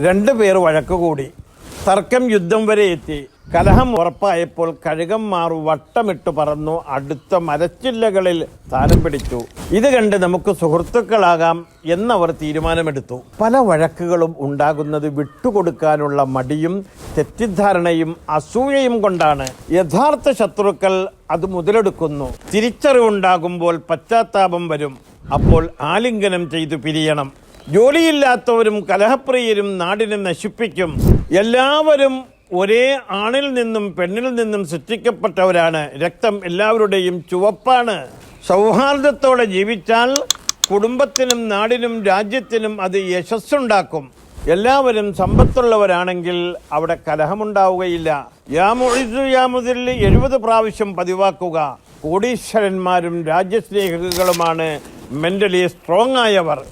രണ്ടു പേർ വഴക്ക് കൂടി. തർക്കം യുദ്ധം വരെ എത്തി. കലഹം ഉറപ്പായപ്പോൾ കഴുകന്മാർ വട്ടമിട്ടു പറന്നു അടുത്ത മരച്ചില്ലകളിൽ സ്ഥാനം പിടിച്ചു. ഇത് കണ്ട് നമുക്ക് സുഹൃത്തുക്കളാകാം എന്നവർ തീരുമാനമെടുത്തു. പല വഴക്കുകളും ഉണ്ടാകുന്നത് വിട്ടുകൊടുക്കാനുള്ള മടിയും തെറ്റിദ്ധാരണയും അസൂയയും കൊണ്ടാണ്. യഥാർത്ഥ ശത്രുക്കൾ അത് മുതലെടുക്കുന്നു. തിരിച്ചറിവുണ്ടാകുമ്പോൾ പശ്ചാത്താപം വരും. അപ്പോൾ ആലിംഗനം ചെയ്തു പിരിയണം. ജോലിയില്ലാത്തവരും കലഹപ്രിയരും നാടിനെ നശിപ്പിക്കും. എല്ലാവരും ഒരേ ആണിൽ നിന്നും പെണ്ണിൽ നിന്നും സൃഷ്ടിക്കപ്പെട്ടവരാണ്. രക്തം എല്ലാവരുടെയും ചുവപ്പാണ്. സൗഹാർദ്ദത്തോടെ ജീവിച്ചാൽ കുടുംബത്തിനും നാടിനും രാജ്യത്തിനും അത് യശസ്സുണ്ടാക്കും. എല്ലാവരും സമ്പത്തുള്ളവരാണെങ്കിൽ അവിടെ കലഹമുണ്ടാവുകയില്ല. യാമൊഴിസു എഴുപത് പ്രാവശ്യം പതിവാക്കുക. കോടീശ്വരന്മാരും രാജ്യസ്നേഹികളുമാണ് മെന്റലി സ്ട്രോങ് ആയവർ